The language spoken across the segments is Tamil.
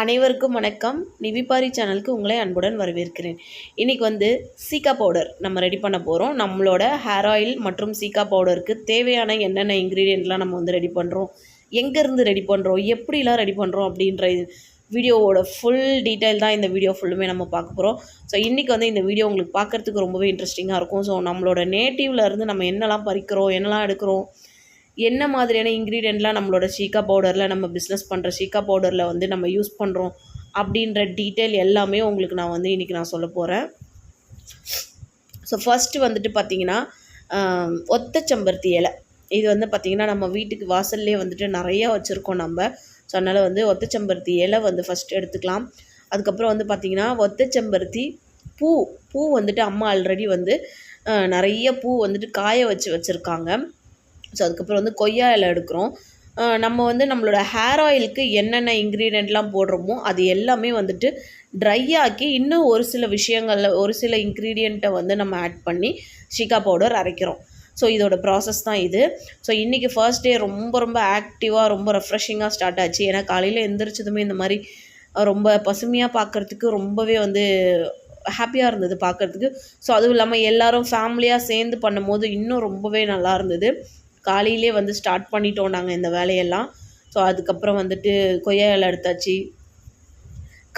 அனைவருக்கும் வணக்கம். நிவிபாரி சேனலுக்கு உங்களை அன்புடன் வரவேற்கிறேன். இன்றைக்கி வந்து சீக்கா பவுடர் நம்ம ரெடி பண்ண போகிறோம் நம்மளோட ஹேர் ஆயில் மற்றும் சீக்கா பவுடருக்கு தேவையான என்னென்ன இன்க்ரீடியண்ட்லாம் நம்ம வந்து ரெடி பண்ணுறோம் எங்கேருந்து ரெடி பண்ணுறோம் எப்படிலாம் ரெடி பண்ணுறோம் அப்படின்ற வீடியோவோட ஃபுல் டீட்டெயில் தான் இந்த வீடியோ ஃபுல்லுமே நம்ம பார்க்க போகிறோம் ஸோ இன்றைக்கி வந்து இந்த வீடியோ உங்களுக்கு பார்க்குறதுக்கு ரொம்பவே இன்ட்ரெஸ்டிங்காக இருக்கும். ஸோ நம்மளோட நேட்டிவ்லேருந்து நம்ம என்னெல்லாம் பறிக்கிறோம் என்னெல்லாம் எடுக்கிறோம் என்ன மாதிரியான இன்க்ரீடியண்ட்லாம் நம்மளோட ஷீக்கா பவுடரில் நம்ம பிஸ்னஸ் பண்ணுற ஷீக்கா பவுடரில் வந்து நம்ம யூஸ் பண்ணுறோம் அப்படின்ற டீட்டெயில் எல்லாமே உங்களுக்கு நான் வந்து இன்றைக்கி நான் சொல்ல போகிறேன் ஸோ ஃபஸ்ட்டு வந்துட்டு பார்த்திங்கன்னா ஒத்த செம்பருத்தி இலை. இது வந்து பார்த்திங்கன்னா நம்ம வீட்டுக்கு வாசல்லே வந்துட்டு நிறையா வச்சுருக்கோம் நம்ம. ஸோ அதனால் வந்து ஒத்த செம்பருத்தி இலை வந்து ஃபஸ்ட்டு எடுத்துக்கலாம். அதுக்கப்புறம் வந்து பார்த்திங்கன்னா ஒத்த செம்பருத்தி பூ. பூ வந்துட்டு அம்மா ஆல்ரெடி வந்து நிறைய பூ வந்துட்டு காய வச்சு வச்சுருக்காங்க. ஸோ அதுக்கப்புறம் வந்து கொய்யா இலை எடுக்கிறோம். நம்ம வந்து நம்மளோட ஹேர் ஆயிலுக்கு என்னென்ன இன்க்ரீடியண்ட்லாம் போடுறோமோ அது எல்லாமே வந்துட்டு ட்ரை ஆக்கி இன்னும் ஒரு சில விஷயங்களில் ஒரு சில இன்க்ரீடியண்ட்டை வந்து நம்ம ஆட் பண்ணி ஷிகா பவுடர் அரைக்கிறோம். ஸோ இதோட ப்ராசஸ் தான் இது. ஸோ இன்றைக்கி ஃபர்ஸ்ட் டே ரொம்ப ரொம்ப ஆக்டிவாக ரொம்ப ரெஃப்ரெஷிங்காக ஸ்டார்ட் ஆச்சு. ஏன்னா காலையில் எந்திரிச்சதுமே இந்த மாதிரி ரொம்ப பசுமையாக பார்க்குறதுக்கு ரொம்பவே வந்து ஹாப்பியாக இருந்தது பார்க்குறதுக்கு ஸோ அதுவும் இல்லாமல் எல்லோரும் ஃபேமிலியாக சேர்ந்து பண்ணும்போது இன்னும் ரொம்பவே நல்லா இருந்தது. காலையிலே வந்து ஸ்டார்ட் பண்ணிட்டோம் நாங்கள் இந்த வேலையெல்லாம். ஸோ அதுக்கப்புறம் வந்துட்டு கொய்யா இலை எடுத்தாச்சு.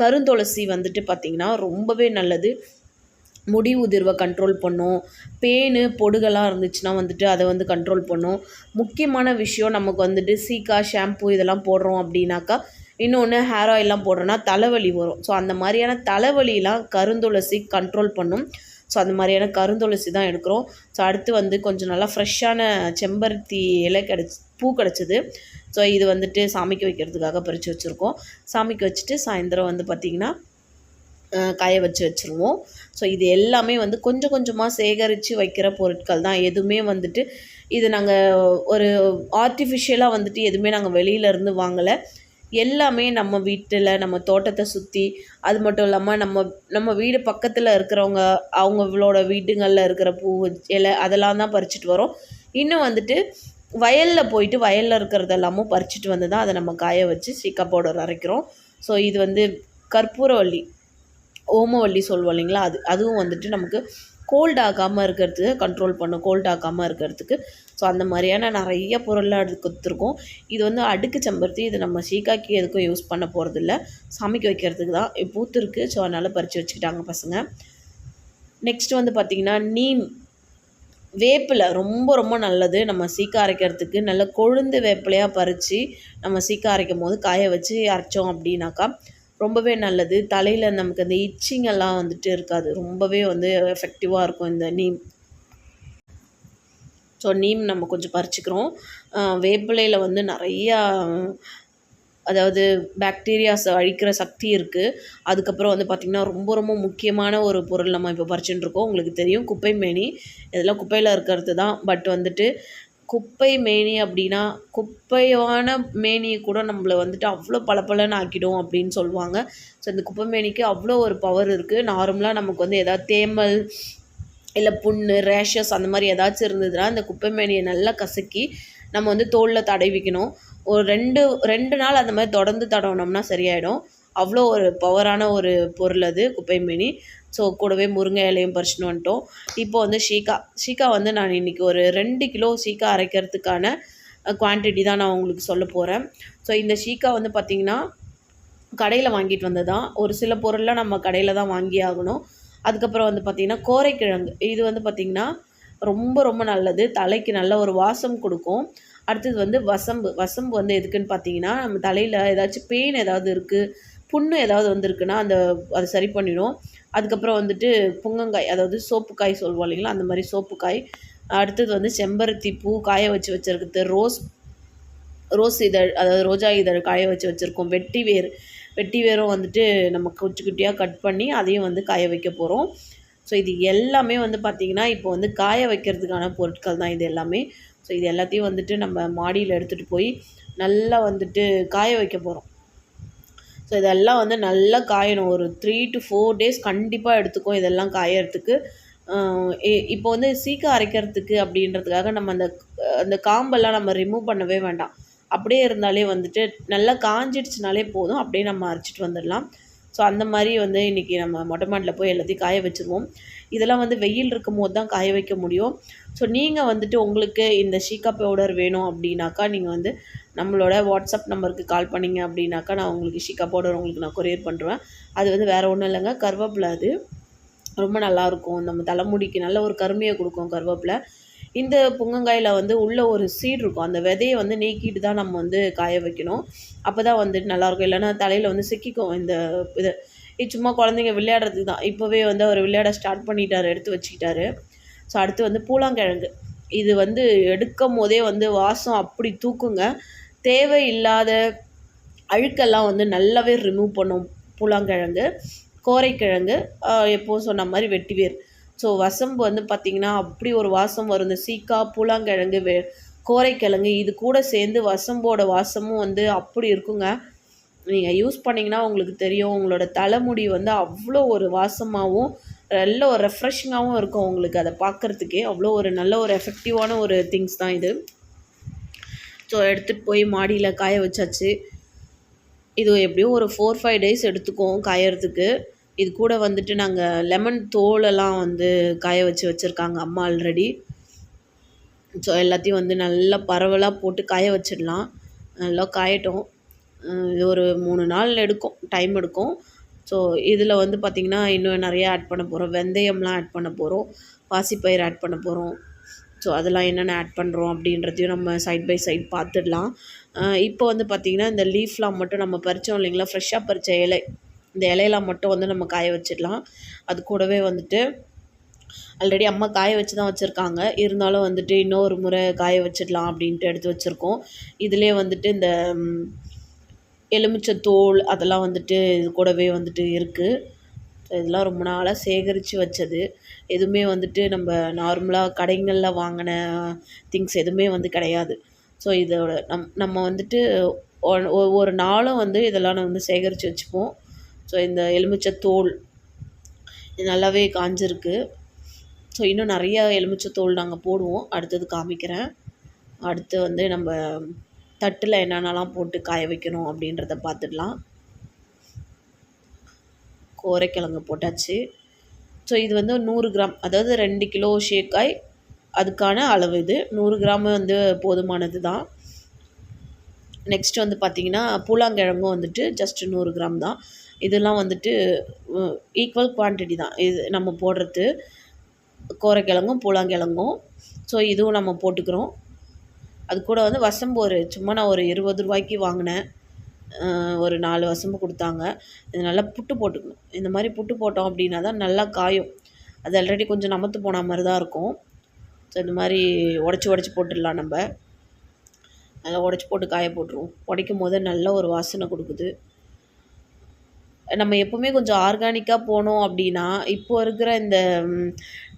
கருந்துளசி வந்துட்டு பார்த்திங்கன்னா ரொம்பவே நல்லது. முடி உதிர்வை கண்ட்ரோல் பண்ணும். பேனு பொடுகெல்லாம் இருந்துச்சுன்னா வந்துட்டு அதை வந்து கண்ட்ரோல் பண்ணும். முக்கியமான விஷயம் நமக்கு வந்துட்டு சீக்கா ஷாம்பு இதெல்லாம் போடுறோம் அப்படின்னாக்கா இன்னொன்று ஹேர் ஆயிலெலாம் போடுறோன்னா தலைவலி வரும். ஸோ அந்த மாதிரியான தலைவலிலாம் கருந்துளசி கண்ட்ரோல் பண்ணும். ஸோ அந்த மாதிரியான கருந்துளசி தான் எடுக்கிறோம். ஸோ அடுத்து வந்து கொஞ்சம் நல்லா ஃப்ரெஷ்ஷான செம்பருத்தி இலை கிடச்சி பூ கிடச்சிது. ஸோ இது வந்துட்டு சாமிக்கு வைக்கிறதுக்காக பறித்து வச்சுருக்கோம். சாமிக்கு வச்சுட்டு சாயந்தரம் வந்து பார்த்திங்கன்னா காய வச்சு வச்சுருவோம். ஸோ இது எல்லாமே வந்து கொஞ்சம் கொஞ்சமாக சேகரித்து வைக்கிற பொருட்கள் தான். எதுவுமே வந்துட்டு இது நாங்கள் ஒரு ஆர்டிஃபிஷியலாக வந்துட்டு எதுவுமே நாங்கள் வெளியிலேருந்து வாங்கலை. எல்லாமே நம்ம வீட்டில் நம்ம தோட்டத்தை சுற்றி அது மட்டும் இல்லாமல் நம்ம நம்ம வீடு பக்கத்தில் இருக்கிறவங்க அவங்களோட வீடுங்களில் இருக்கிற பூ இலை அதெல்லாம் தான் பறிச்சுட்டு வரோம். இன்னும் வந்துட்டு வயலில் போயிட்டு வயலில் இருக்கிறதெல்லாமும் பறிச்சுட்டு வந்து தான் அதை நம்ம காய வச்சு சீக்கா பவுடர் அரைக்கிறோம். ஸோ இது வந்து கற்பூரவள்ளி ஓமவள்ளி சொல்லுவோம் இல்லைங்களா? அது அதுவும் வந்துட்டு நமக்கு கோல்ட் ஆகாமல் இருக்கிறதுக்கு கண்ட்ரோல் பண்ணும் கோல்ட் ஆகாமல் இருக்கிறதுக்கு. ஸோ அந்த மாதிரியான நிறைய பொருள்லாம் எடுத்துருக்கோம் இது வந்து அடுக்கு செம்பருத்தி இது நம்ம சீக்காக்கி எதுக்கும் யூஸ் பண்ண போகிறதில்ல சாமிக்கு வைக்கிறதுக்கு தான். பூத்துருக்கு. ஸோ அதனால் பறித்து வச்சுக்கிட்டாங்க பசங்க. நெக்ஸ்ட் வந்து பார்த்திங்கன்னா நீம். வேப்பிலை ரொம்ப ரொம்ப நல்லது. நம்ம சீக்கா அரைக்கிறதுக்கு. நல்ல கொழுந்து வேப்பிலையாக பறித்து நம்ம சீக்கா அரைக்கும் போது காய வச்சு அரைச்சோம் அப்படின்னாக்கா ரொம்பவே நல்லது. தலையில் நமக்கு அந்த இச்சிங்கெல்லாம் வந்துட்டு இருக்காது. ரொம்பவே வந்து எஃபெக்டிவாக இருக்கும் இந்த நீம். ஸோ நீம் நம்ம கொஞ்சம் பறிச்சுக்கிறோம். வேப்பிலையில் வந்து நிறையா அதாவது பாக்டீரியாஸை அழிக்கிற சக்தி இருக்குது அதுக்கப்புறம் வந்து பார்த்திங்கன்னா ரொம்ப ரொம்ப முக்கியமான ஒரு பொருள் நம்ம இப்போ பறிச்சுட்டுருக்கோம் உங்களுக்கு தெரியும் குப்பை மேனி இதெல்லாம் குப்பையில் இருக்கிறது தான். பட் வந்துட்டு குப்பை மேனி அப்படின்னா குப்பையான மேனியை கூட நம்மளை வந்துட்டு அவ்வளோ பளபளன்னு ஆக்கிடும் அப்படின்னு சொல்லுவாங்க. ஸோ இந்த குப்பை மேனிக்கு அவ்வளோ ஒரு பவர் இருக்குது நார்மலாக நமக்கு வந்து எதாவது தேமல் இல்லை புண்ணு ரேஷஸ் அந்த மாதிரி ஏதாச்சும் இருந்ததுன்னா இந்த குப்பை மேனியை நல்லா கசக்கி நம்ம வந்து தோலில் தடவிக்கணும். ஒரு ரெண்டு ரெண்டு நாள் அந்த மாதிரி தொடர்ந்து தடவினோம்னா சரியாயிடும். அவ்வளோ ஒரு பவரான ஒரு பொருள் அது குப்பைமேனி ஸோ கூடவே முருங்கை இலையும் பறிச்சுன்னு வந்துட்டோம். இப்போ வந்து ஷீக்கா ஷீக்கா வந்து நான் இன்றைக்கி ஒரு ரெண்டு கிலோ ஷீக்கா அரைக்கிறதுக்கான குவான்டிட்டி தான் நான் உங்களுக்கு சொல்ல போகிறேன் ஸோ இந்த ஷீக்கா வந்து பார்த்திங்கன்னா கடையில் வாங்கிட்டு வந்தது தான் ஒரு சில பொருள்லாம் நம்ம கடையில் தான் வாங்கி ஆகணும். அதுக்கப்புறம் வந்து பார்த்திங்கன்னா கோரைக்கிழங்கு. இது வந்து பார்த்திங்கன்னா ரொம்ப ரொம்ப நல்லது. தலைக்கு நல்ல ஒரு வாசம் கொடுக்கும். அடுத்தது வந்து வசம்பு. வசம்பு வந்து எதுக்குன்னு பார்த்தீங்கன்னா நம்ம தலையில் ஏதாச்சும் பெயின் ஏதாவது இருக்குது புண்ணு ஏதாவது வந்திருக்குன்னா அந்த அதை சரி பண்ணிடும். அதுக்கப்புறம் வந்துட்டு புங்கங்காய் அதாவது சோப்புக்காய் சொல்லுவோம் இல்லைங்களா? அந்த மாதிரி சோப்புக்காய். அடுத்தது வந்து செம்பருத்தி பூ காய வச்சு வச்சுருக்குது ரோஸ் ரோஸ் இதழ் அதாவது ரோஜா இதழ் காய வச்சு வச்சுருக்கோம். வெட்டி வேர் வெட்டி வேரும் வந்துட்டு நம்ம குச்சி குட்டியாக கட் பண்ணி அதையும் வந்து காய வைக்க போகிறோம் ஸோ இது எல்லாமே வந்து பார்த்திங்கன்னா இப்போ வந்து காய வைக்கிறதுக்கான பொருட்கள் தான் இது எல்லாமே. ஸோ இது எல்லாத்தையும் வந்துட்டு நம்ம மாடியில் எடுத்துகிட்டு போய் நல்லா வந்துட்டு காய வைக்க போகிறோம் ஸோ இதெல்லாம் வந்து நல்லா காயணும். ஒரு த்ரீ டு ஃபோர் டேஸ் கண்டிப்பாக எடுத்துக்கும் இதெல்லாம் காயறதுக்கு. இப்போ வந்து சீக்கா அரைக்கிறதுக்கு அப்படின்றதுக்காக நம்ம அந்த அந்த காம்பெல்லாம் நம்ம ரிமூவ் பண்ணவே வேண்டாம். அப்படியே இருந்தாலே வந்துட்டு நல்லா காஞ்சிடுச்சுனாலே போதும். அப்படியே நம்ம அரைச்சிட்டு வந்துடலாம். ஸோ அந்த மாதிரி வந்து இன்றைக்கி நம்ம மொட்டை மாடியில் போய் எல்லாத்தையும் காய வச்சுருவோம். இதெல்லாம் வந்து வெயில் இருக்கும் போது தான் காய வைக்க முடியும். ஸோ நீங்கள் வந்துட்டு உங்களுக்கு இந்த ஷீக்கா பவுடர் வேணும் அப்படின்னாக்கா நீங்கள் வந்து நம்மளோட வாட்ஸ்அப் நம்பருக்கு கால் பண்ணிங்க அப்படின்னாக்கா நான் உங்களுக்கு ஷிக்கா பவுடர் உங்களுக்கு நான் கொரியர் பண்ணுறேன் அது வந்து வேறு ஒன்றும் இல்லைங்க. கருவேப்பிலை அது. ரொம்ப நல்லாயிருக்கும் நம்ம தலைமுடிக்கு நல்ல ஒரு கருமையை கொடுக்கும் கருவேப்பிலை. இந்த புங்கங்காயில் வந்து உள்ளே ஒரு சீடு இருக்கும். அந்த விதையை வந்து நீக்கிட்டு தான் நம்ம வந்து காய வைக்கணும். அப்போ தான் வந்துட்டு நல்லாயிருக்கும் இல்லைன்னா தலையில் வந்து சிக்கிக்கும். இந்த இது இது சும்மா குழந்தைங்க விளையாடுறதுக்கு தான். இப்போவே வந்து அவர் விளையாட ஸ்டார்ட் பண்ணிட்டார். எடுத்து வச்சுக்கிட்டாரு. ஸோ அடுத்து வந்து பூலாங்கிழங்கு இது வந்து எடுக்கும் போதே வந்து வாசம் அப்படி தூக்குங்க. தேவையில்லாத அழுக்கெல்லாம் வந்து நல்லாவே ரிமூவ் பண்ணும். பூலாங்கிழங்கு கோரைக்கிழங்கு எப்போது சொன்ன மாதிரி வெட்டிவேர். ஸோ வசம்பு வந்து பார்த்திங்கன்னா அப்படி ஒரு வாசம் வரும். இந்த சீக்கா பூலாங்கிழங்கு வெ கோரைக்கிழங்கு இது கூட சேர்ந்து வசம்போட வாசமும் வந்து அப்படி இருக்குங்க. நீங்கள் யூஸ் பண்ணிங்கன்னா உங்களுக்கு தெரியும். உங்களோட தலைமுடி வந்து அவ்வளோ ஒரு வாசமாகவும் நல்ல ஒரு ரெஃப்ரெஷிங்காகவும் இருக்கும். உங்களுக்கு அதை பார்க்குறதுக்கே அவ்வளோ ஒரு நல்ல ஒரு எஃபெக்டிவான ஒரு திங்ஸ் தான் இது. ஸோ எடுத்துகிட்டு போய் மாடியில் காய வச்சாச்சு. இது எப்படியும் ஒரு ஃபோர் ஃபைவ் டேஸ் எடுத்துக்கும் காயறதுக்கு. இது கூட வந்துட்டு நாங்கள் லெமன் தோலெல்லாம் வந்து காய வச்சு வச்சுருக்காங்க அம்மா ஆல்ரெடி ஸோ எல்லாத்தையும் வந்து நல்லா பரவலாக போட்டு காய வச்சிடலாம். நல்லா காயட்டும். இது ஒரு மூணு நாள் எடுக்கும் டைம் எடுக்கும். ஸோ இதில் வந்து பார்த்திங்கன்னா இன்னும் நிறையா ஆட் பண்ண போகிறோம் வெந்தயம்லாம் ஆட் பண்ண போகிறோம் பாசிப்பயிர் ஆட் பண்ண போகிறோம் ஸோ அதெல்லாம் என்னென்ன ஆட் பண்ணுறோம் அப்படின்றதையும் நம்ம சைட் பை சைட் பார்த்துடலாம். இப்போ வந்து பார்த்திங்கன்னா இந்த லீஃப்லாம் மட்டும் நம்ம பறித்தோம் இல்லைங்களா? ஃப்ரெஷ்ஷாக பறித்த இலை. இந்த இலையெல்லாம் மட்டும் வந்து நம்ம காய வச்சிடலாம். அது கூடவே வந்துட்டு ஆல்ரெடி அம்மா காய வச்சு தான் வச்சுருக்காங்க. இருந்தாலும் வந்துட்டு இன்னொரு முறை காய வச்சிடலாம் அப்படின்ட்டு எடுத்து வச்சுருக்கோம். இதிலே வந்துட்டு இந்த எலுமிச்சை தோல் அதெல்லாம் வந்துட்டு இது கூடவே வந்துட்டு இருக்குது இதெல்லாம் ரொம்ப நாளாக சேகரித்து வச்சது. எதுவுமே வந்துட்டு நம்ம நார்மலாக கடைங்களில் வாங்கின திங்ஸ் எதுவுமே வந்து கிடையாது. ஸோ இதோட நம் நம்ம வந்துட்டு ஒவ்வொரு நாளும் வந்து இதெல்லாம் வந்து சேகரித்து வச்சுப்போம். ஸோ இந்த எலுமிச்சை தோல் இது நல்லாவே காஞ்சிருக்கு. ஸோ இன்னும் நிறைய எலுமிச்சை தோல் நாங்கள் போடுவோம். அடுத்தது காமிக்கிறேன். அடுத்து வந்து நம்ம தட்டில் என்னென்னலாம் போட்டு காய வைக்கணும் அப்படின்றத பார்த்துடலாம். கோரைக்கிழங்கு போட்டாச்சு. ஸோ இது வந்து நூறு கிராம் அதாவது ரெண்டு கிலோ ஷேக்காய். அதுக்கான அளவு இது. நூறு கிராம் வந்து போதுமானது தான். நெக்ஸ்ட் வந்து பார்த்திங்கன்னா பூலாங்கிழங்கும் வந்துட்டு ஜஸ்ட் நூறு கிராம் தான். இதெல்லாம் வந்துட்டு ஈக்குவல் குவான்டிட்டி தான். இது நம்ம போடுறது. கோரைக்கிழங்கும் பூலாங்கிழங்கும் ஸோ இதுவும் நம்ம போட்டுக்கிறோம். அது கூட வந்து வசம்பு ஒரு சும்மா நான் ஒரு இருபது ரூபாய்க்கு வாங்கினேன். ஒரு நாலு வசம்பு கொடுத்தாங்க. இது நல்லா புட்டு போட்டுக்கணும். இந்த மாதிரி புட்டு போட்டோம் அப்படின்னா தான் நல்லா காயும். அது ஆல்ரெடி கொஞ்சம் நமத்து போன மாதிரி தான் இருக்கும். ஸோ இந்த மாதிரி உடச்சி உடச்சி போட்டுடலாம் நம்ம. நல்லா உடச்சி போட்டு காய போட்டுருவோம். உடைக்கும் போது நல்ல ஒரு வாசனை கொடுக்குது. நம்ம எப்போவுமே கொஞ்சம் ஆர்கானிக்காக போனோம் அப்படின்னா இப்போ இருக்கிற இந்த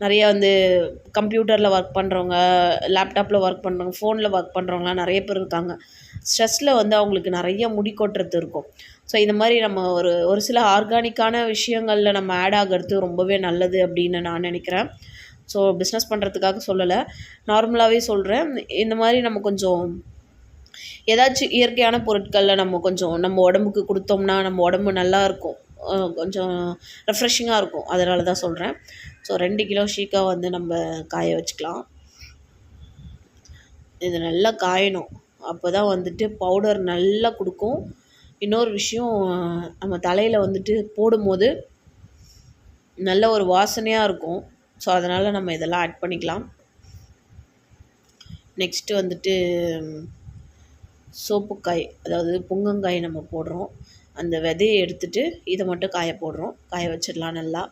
நிறையா வந்து கம்ப்யூட்டரில் ஒர்க் பண்ணுறவங்க லேப்டாப்பில் ஒர்க் பண்ணுறவங்க ஃபோனில் ஒர்க் பண்ணுறவங்களாம் நிறைய பேர் இருக்காங்க. ஸ்ட்ரெஸ்ஸில் வந்து அவங்களுக்கு நிறைய முடி கொட்டுறது இருக்கும். ஸோ இந்த மாதிரி நம்ம ஒரு ஒரு சில ஆர்கானிக்கான விஷயங்களில் நம்ம ஆட் ஆகிறது ரொம்பவே நல்லது அப்படின்னு நான் நினைக்கிறேன். ஸோ பிஸ்னஸ் பண்ணுறதுக்காக சொல்லலை. நார்மலாகவே சொல்கிறேன் இந்த மாதிரி நம்ம கொஞ்சம் ஏதாச்சும் இயற்கையான பொருட்களில் நம்ம கொஞ்சம் நம்ம உடம்புக்கு கொடுத்தோம்னா நம்ம உடம்பு நல்லா இருக்கும். கொஞ்சம் ரெஃப்ரெஷிங்காக இருக்கும். அதனால தான் சொல்கிறேன் ஸோ ரெண்டு கிலோ ஷீக்கா வந்து நம்ம காய வச்சுக்கலாம். இது நல்லா காயணும். அப்போ தான் வந்துட்டு பவுடர் நல்லா கொடுக்கும். இன்னொரு விஷயம் நம்ம தலையில் வந்துட்டு போடும்போது நல்ல ஒரு வாசனையாக இருக்கும். ஸோ அதனால் நம்ம இதெல்லாம் ஆட் பண்ணிக்கலாம். நெக்ஸ்ட்டு வந்துட்டு சோப்புக்காய் அதாவது புங்கங்காய் நம்ம போடுறோம். அந்த விதையை எடுத்துட்டு இதை மட்டும் காய போடுறோம். காய வச்சிடலாம் நல்லா.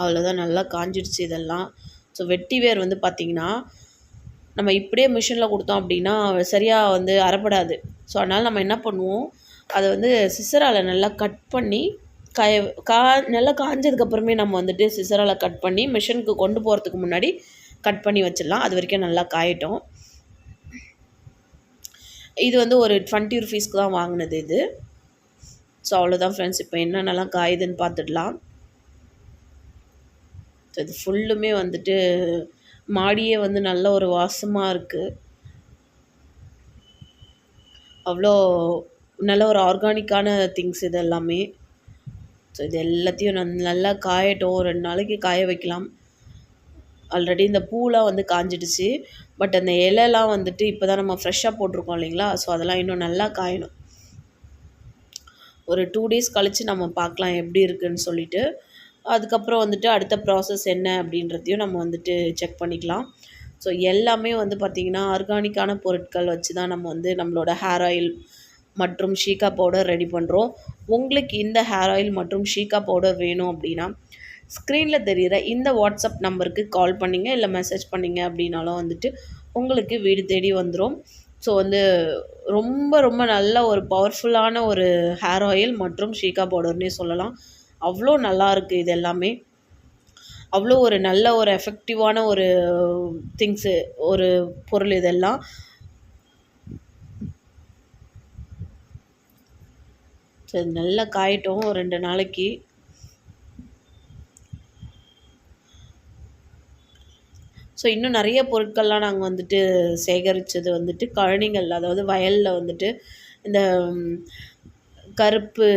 அவ்வளோதான் நல்லா காஞ்சிடுச்சு இதெல்லாம். ஸோ வெட்டி வேர் வந்து பார்த்திங்கன்னா நம்ம இப்படியே மிஷினில் கொடுத்தோம் அப்படின்னா சரியாக வந்து அறப்படாது. ஸோ அதனால் நம்ம என்ன பண்ணுவோம்? அதை வந்து சிசரால் நல்லா கட் பண்ணி காய கா நல்லா காஞ்சதுக்கப்புறமே நம்ம வந்துட்டு சிசரால் கட் பண்ணி மிஷினுக்கு கொண்டு போகிறதுக்கு முன்னாடி கட் பண்ணி வச்சிடலாம். அது வரைக்கும் நல்லா காயட்டும். இது வந்து ஒரு டுவெண்ட்டி ருபீஸ்க்கு தான் வாங்கினது இது. ஸோ அவ்வளோதான் ஃப்ரெண்ட்ஸ் இப்போ என்னென்னலாம் காயுதுன்னு பார்த்துடலாம். இது ஃபுல்லுமே வந்துட்டு மாடியே வந்து நல்ல ஒரு வாசமாக இருக்குது அவ்வளோ நல்ல ஒரு ஆர்கானிக்கான திங்ஸ் இது எல்லாமே. ஸோ இது எல்லாத்தையும் நல் நல்லா காயட்டும். ரெண்டு நாளைக்கு காய வைக்கலாம். ஆல்ரெடி இந்த பூலாம் வந்து காஞ்சிடுச்சு. பட் அந்த இலைலாம் வந்துட்டு இப்போ தான் நம்ம ஃப்ரெஷ்ஷாக போட்டிருக்கோம் இல்லைங்களா? ஸோ அதெல்லாம் இன்னும் நல்லா காயணும். ஒரு டூ டேஸ் கழித்து நம்ம பார்க்கலாம் எப்படி இருக்குன்னு சொல்லிட்டு. அதுக்கப்புறம் வந்துட்டு அடுத்த ப்ராசஸ் என்ன அப்படின்றதையும் நம்ம வந்துட்டு செக் பண்ணிக்கலாம். ஸோ எல்லாமே வந்து பார்த்திங்கன்னா ஆர்கானிக்கான பொருட்கள் வச்சு தான் நம்ம வந்து நம்மளோட ஹேர் ஆயில் மற்றும் ஷீக்கா பவுடர் ரெடி பண்ணுறோம் உங்களுக்கு இந்த ஹேர் ஆயில் மற்றும் ஷீக்கா பவுடர் வேணும் அப்படின்னா ஸ்க்ரீனில் தெரிகிற இந்த வாட்ஸ்அப் நம்பருக்கு கால் பண்ணிங்க இல்லை மெசேஜ் பண்ணிங்க அப்படின்னாலும் வந்துட்டு உங்களுக்கு வீடு தேடி வந்துடும் ஸோ வந்து ரொம்ப ரொம்ப நல்ல ஒரு பவர்ஃபுல்லான ஒரு ஹேர் ஆயில் மற்றும் ஷீகா பவுடர்னே சொல்லலாம். அவ்வளோ நல்லா இருக்குது இது எல்லாமே. அவ்வளோ ஒரு நல்ல ஒரு எஃபெக்டிவான ஒரு திங்ஸு ஒரு பொருள் இதெல்லாம். சரி நல்லா காயட்டும் ரெண்டு நாளைக்கு. ஸோ இன்னும் நிறைய பொருட்கள்லாம் நாங்கள் வந்துட்டு சேகரித்தது வந்துட்டு கழனிகள் அதாவது வயலில் வந்துட்டு இந்த கருப்பு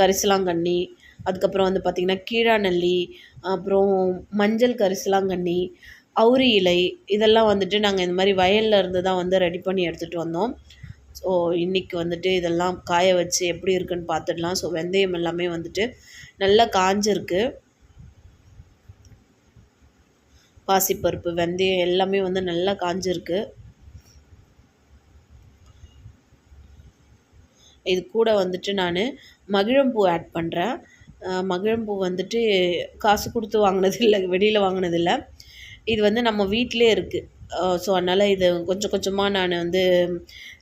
கரிசலாங்கண்ணி அதுக்கப்புறம் வந்து பார்த்திங்கன்னா கீழாநெல்லி அப்புறம் மஞ்சள் கரிசலாங்கண்ணி அவுரி இலை இதெல்லாம் வந்துட்டு நாங்கள் இந்த மாதிரி வயலில் இருந்து தான் வந்து ரெடி பண்ணி எடுத்துகிட்டு வந்தோம். ஸோ இன்றைக்கி வந்துட்டு இதெல்லாம் காய வச்சு எப்படி இருக்குன்னு பார்த்துடலாம் ஸோ வெந்தயம் எல்லாமே வந்துட்டு நல்லா காஞ்சிருக்கு. பாசிப்பருப்பு வெந்தயம் எல்லாமே வந்து நல்லா காஞ்சிருக்கு. இது கூட வந்துட்டு நான் மகிழம்பூ ஆட் பண்ணுறேன் மகிழம்பூ வந்துட்டு காசு கொடுத்து வாங்கினது இல்லை வெளியில் வாங்கினதில்ல. இது வந்து நம்ம வீட்டிலே இருக்குது ஸோ அதனால் இது கொஞ்சம் கொஞ்சமாக நான் வந்து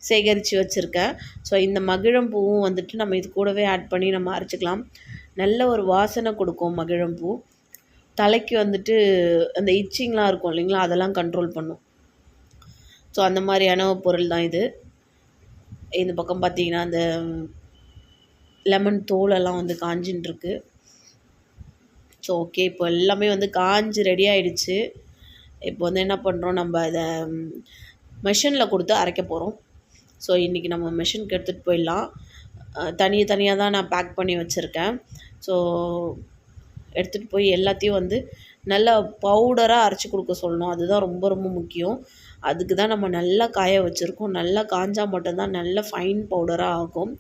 சேகரித்து வச்சுருக்கேன். ஸோ இந்த மகிழம்பூவும் வந்துட்டு நம்ம இது கூடவே ஆட் பண்ணி நம்ம அரைச்சிக்கலாம். நல்ல ஒரு வாசனை கொடுக்கும் மகிழம்பூ தலைக்கு வந்துட்டு அந்த இச்சிங்லாம் இருக்கும் இல்லைங்களா? அதெல்லாம் கண்ட்ரோல் பண்ணும். ஸோ அந்த மாதிரியான பொருள் தான் இது. இந்த பக்கம் பார்த்தீங்கன்னா அந்த லெமன் தோலெல்லாம் வந்து காஞ்சின்ட்டுருக்கு ஸோ ஓகே இப்போ எல்லாமே வந்து காஞ்சி ரெடி ஆகிடுச்சு இப்போ வந்து என்ன பண்ணுறோம் நம்ம இதை மெஷினில் கொடுத்து அரைக்க போகிறோம் ஸோ இன்றைக்கி நம்ம மெஷினுக்கு எடுத்துகிட்டு போயிடலாம். தனி தனியாக தான் நான் பேக் பண்ணி வச்சுருக்கேன். ஸோ எடுத்துகிட்டு போய் எல்லாத்தையும் வந்து நல்லா பவுடராக அரைச்சி கொடுக்க சொல்லணும். அதுதான் ரொம்ப ரொம்ப முக்கியம். அதுக்கு தான் நம்ம நல்லா காய வச்சுருக்கோம். நல்லா காஞ்சால் மட்டும்தான் நல்ல ஃபைன் பவுடராக ஆகும்.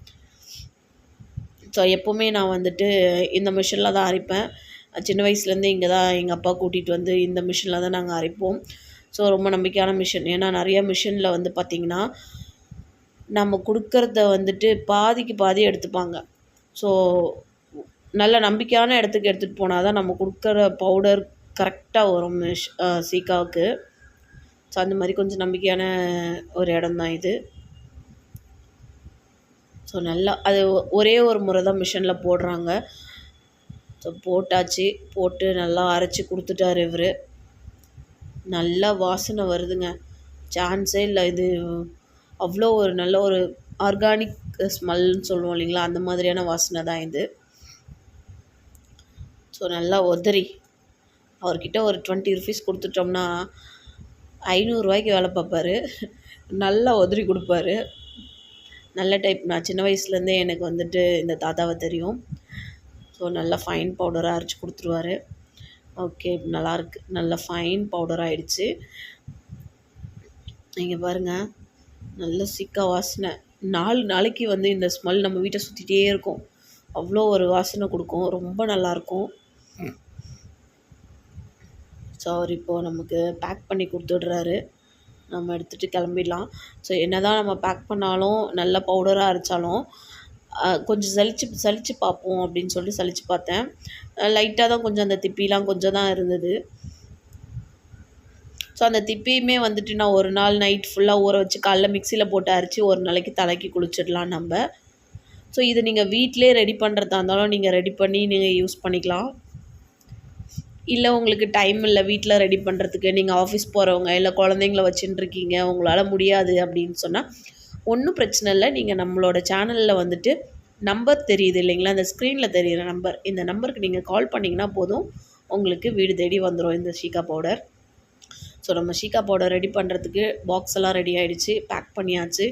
ஸோ எப்போவுமே நான் வந்துட்டு இந்த மிஷினில் தான் அரைப்பேன். சின்ன வயசுலேருந்து இங்கே தான் எங்கள் அப்பா கூட்டிகிட்டு வந்து இந்த மிஷினில் தான் நாங்கள் அரைப்போம். ஸோ ரொம்ப நம்பிக்கையான மிஷின் ஏன்னா நிறைய மிஷினில் வந்து பார்த்திங்கன்னா நம்ம கொடுக்கறத வந்துட்டு பாதிக்கு பாதி எடுத்துப்பாங்க. ஸோ நல்ல நம்பிக்கையான இடத்துக்கு எடுத்துகிட்டு போனால் தான் நம்ம கொடுக்குற பவுடர் கரெக்டாக வரும் மிஷ் சீக்காவுக்கு ஸோ அந்த மாதிரி கொஞ்சம் நம்பிக்கையான ஒரு இடம் தான் இது. ஸோ நல்லா அது ஒரே ஒரு முறை தான் மிஷினில் போடுறாங்க. ஸோ போட்டாச்சு. போட்டு நல்லா அரைச்சி கொடுத்துட்டாரு இவர். நல்லா வாசனை வருதுங்க. சான்ஸே இல்லை இது. அவ்வளோ ஒரு நல்ல ஒரு ஆர்கானிக் ஸ்மெல்னு சொல்லுவோம் இல்லைங்களா? அந்த மாதிரியான வாசனை தான் இது. ஸோ நல்லா உதறி அவர்கிட்ட ஒரு டுவெண்ட்டி ருபீஸ் கொடுத்துட்டோம்னா ஐநூறுரூவாய்க்கு வேலை பார்ப்பாரு. நல்லா உதறி கொடுப்பாரு. நல்ல டைப் நான் சின்ன வயசுலேருந்தே எனக்கு வந்துட்டு இந்த தாத்தாவை தெரியும். ஸோ நல்லா ஃபைன் பவுடராக அரைச்சி கொடுத்துருவாரு. ஓகே நல்லாயிருக்கு நல்லா ஃபைன் பவுடர் ஆகிடுச்சு நீங்கள் பாருங்கள் நல்ல சிக்கா வாசனை. நாலு நாளைக்கு வந்து இந்த ஸ்மெல் நம்ம வீட்டை சுற்றிட்டே இருக்கும். அவ்வளோ ஒரு வாசனை கொடுக்கும். ரொம்ப நல்லாயிருக்கும் ஸோ அவர் இப்போது நமக்கு பேக் பண்ணி கொடுத்துட்றாரு. நம்ம எடுத்துகிட்டு கிளம்பிடலாம். ஸோ என்ன தான் நம்ம பேக் பண்ணாலும் நல்ல பவுடராக அரைச்சாலும் கொஞ்சம் சலிச்சு சலிச்சு பார்ப்போம் அப்படின்னு சொல்லிட்டு சலிச்சு பார்த்தேன். லைட்டாக தான் கொஞ்சம் அந்த திப்பிலாம் கொஞ்சம் தான் இருந்தது. ஸோ அந்த திப்பியுமே வந்துட்டு நான் ஒரு நாள் நைட் ஃபுல்லாக ஊற வச்சு காலைல மிக்சியில் போட்டு அரைச்சி ஒரு நாளைக்கு தலைக்கு குளிச்சிடலாம் நம்ம. ஸோ இது நீங்கள் வீட்டிலே ரெடி பண்ணுறதா இருந்தாலும் நீங்கள் ரெடி பண்ணி நீங்கள் யூஸ் பண்ணிக்கலாம். இல்லை உங்களுக்கு டைம் இல்லை வீட்டில் ரெடி பண்ணுறதுக்கு நீங்கள் ஆஃபீஸ் போகிறவங்க இல்லை குழந்தைங்கள வச்சுட்டு இருக்கீங்க உங்களால் முடியாது அப்படின்னு சொன்னால் ஒன்றும் பிரச்சனை இல்லை. நீங்கள் நம்மளோட சேனலில் வந்துட்டு நம்பர் தெரியுது இல்லைங்களா? அந்த ஸ்க்ரீனில் தெரியுற நம்பர் இந்த நம்பருக்கு நீங்கள் கால் பண்ணிங்கன்னா போதும். உங்களுக்கு வீடு தேடி வந்துடும் இந்த ஷீகா பவுடர் ஸோ நம்ம ஷீகா பவுடர் ரெடி பண்ணுறதுக்கு பாக்ஸ் எல்லாம் ரெடி ஆகிடுச்சு பேக் பண்ணியாச்சு.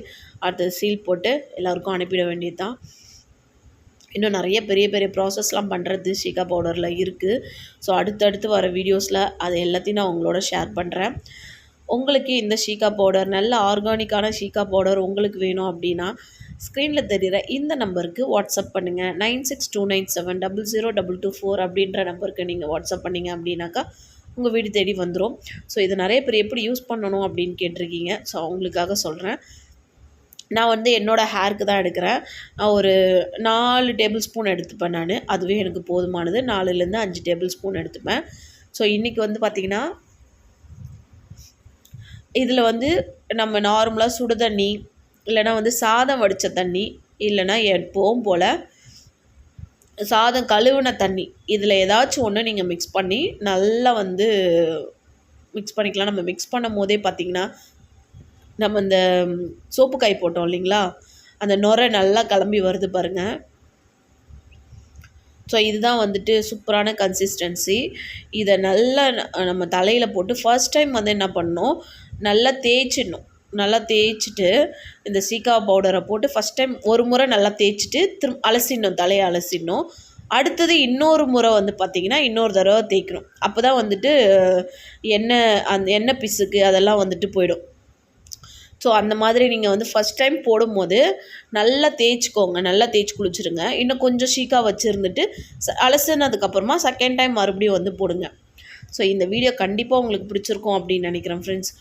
அடுத்தது சீல் போட்டு எல்லாருக்கும் அனுப்பிட வேண்டியது தான் இன்னும் நிறைய பெரிய பெரிய ப்ராசஸ்லாம் பண்ணுறது ஷிகா பவுடரில் இருக்குது ஸோ அடுத்தடுத்து வர வீடியோஸில் அது எல்லாத்தையும் நான் உங்களோட ஷேர் பண்ணுறேன் உங்களுக்கு இந்த ஷீகா பவுடர் நல்ல ஆர்கானிக்கான ஷீகா பவுடர் உங்களுக்கு வேணும் அப்படின்னா ஸ்க்ரீனில் தெரிகிற இந்த நம்பருக்கு வாட்ஸ்அப் பண்ணுங்கள் nine six two nine seven double zero double two four அப்படின்ற நம்பருக்கு நீங்கள் வாட்ஸ்அப் பண்ணிங்க அப்படின்னாக்கா உங்கள் வீடு தேடி வந்துடும் ஸோ இது நிறைய பேர் எப்படி யூஸ் பண்ணணும் அப்படின்னு கேட்டிருக்கீங்க. ஸோ அவங்களுக்காக சொல்கிறேன் நான் வந்து என்னோடய ஹேருக்கு தான் எடுக்கிறேன். ஒரு நாலு டேபிள் ஸ்பூன் எடுத்துப்பேன் நான். அதுவே எனக்கு போதுமானது. நாலுலேருந்து அஞ்சு டேபிள் ஸ்பூன் எடுத்துப்பேன். ஸோ இன்றைக்கி வந்து பார்த்திங்கன்னா இதில் வந்து நம்ம நார்மலாக சுடு தண்ணி இல்லைனா வந்து சாதம் வடித்த தண்ணி இல்லைனா எப்போவும் போல் சாதம் கழுவின தண்ணி இதில் ஏதாச்சும் ஒன்று நீங்கள் மிக்ஸ் பண்ணி நல்லா வந்து மிக்ஸ் பண்ணிக்கலாம். நம்ம மிக்ஸ் பண்ணும் போதே பார்த்திங்கன்னா நம்ம இந்த சோப்பு காய் போட்டோம் இல்லைங்களா? அந்த நுரை நல்லா கிளம்பி வருது பாருங்கள் ஸோ இதுதான் வந்துட்டு சூப்பரான கன்சிஸ்டன்சி இதை நல்லா நம்ம தலையில் போட்டு ஃபர்ஸ்ட் டைம் வந்து என்ன பண்ணணும்? நல்லா தேய்ச்சிடணும். நல்லா தேய்ச்சிட்டு இந்த சீக்கா பவுடரை போட்டு ஃபஸ்ட் டைம் ஒரு முறை நல்லா தேய்ச்சிட்டு திரும் அலசிடணும் தலையை அலசிடணும். அடுத்தது இன்னொரு முறை வந்து பார்த்திங்கன்னா இன்னொரு தடவை தேய்க்கணும். அப்போ தான் வந்துட்டு எண்ணெய் அந்த எண்ணெய் பிசுக்கு அதெல்லாம் வந்துட்டு போயிடும். ஸோ அந்த மாதிரி நீங்கள் வந்து ஃபஸ்ட் டைம் போடும்போது நல்லா தேய்ச்சிக்கோங்க. நல்லா தேய்ச்சி குளிச்சுருங்க. இன்னும் கொஞ்சம் ஷீக்காக வச்சுருந்துட்டு அலசுனதுக்கப்புறமா செகண்ட் டைம் மறுபடியும் வந்து போடுங்க. ஸோ இந்த வீடியோ கண்டிப்பாக உங்களுக்கு பிடிச்சிருக்கும் அப்படின்னு நினைக்கிறேன் ஃப்ரெண்ட்ஸ்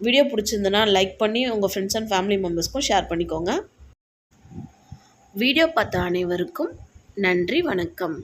வீடியோ பிடிச்சிருந்தனா லைக் பண்ணி உங்கள் ஃப்ரெண்ட்ஸ் அண்ட் ஃபேமிலி மெம்பர்ஸ்க்கும் ஷேர் பண்ணிக்கோங்க. வீடியோ பார்த்த அனைவருக்கும் நன்றி வணக்கம்.